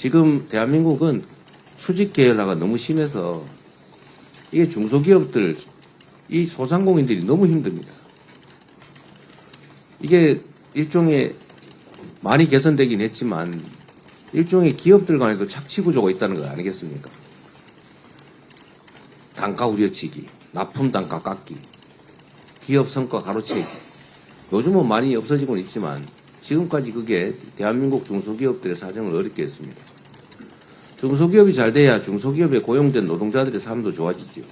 지금 대한민국은 수직 계열화가 너무 심해서 이게 중소기업들, 이 소상공인들이 너무 힘듭니다. 이게 일종의 많이 개선되긴 했지만 일종의 기업들 간에도 착취 구조가 있다는 거 아니겠습니까? 단가 우려치기, 납품 단가 깎기, 기업 성과 가로채기. 요즘은 많이 없어지고 있지만 지금까지 그게 대한민국 중소기업들의 사정을 어렵게 했습니다. 중소기업이 잘 돼야 중소기업에 고용된 노동자들의 삶도 좋아지죠.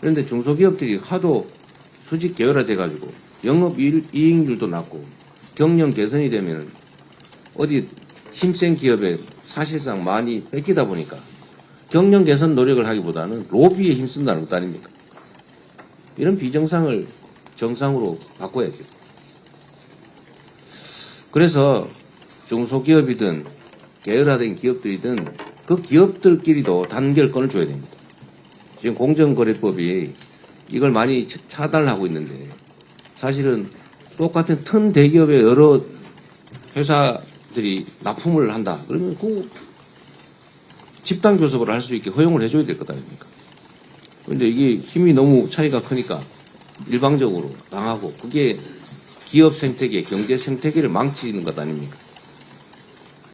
그런데 중소기업들이 하도 수직 계열화돼 가지고 영업 이익- 이익률도 낮고 경영 개선이 되면 어디 힘센 기업에 사실상 많이 뺏기다 보니까 경영 개선 노력을 하기보다는 로비에 힘쓴다는 것 아닙니까? 이런 비정상을 정상으로 바꿔야죠. 그래서 중소기업이든 계열화된 기업들이든 그 기업들끼리도 단결권을 줘야 됩니다. 지금 공정거래법이 이걸 많이 차- 차단을 하고 있는데 사실은 똑같은 큰 대기업의 여러 회사들이 납품을 한다. 그러면 그 집단 교섭을 할 수 있게 허용을 해줘야 될 것 아닙니까? 근데 이게 힘이 너무 차이가 크니까 일방적으로 당하고 그게 기업 생태계, 경제 생태계를 망치는 것 아닙니까?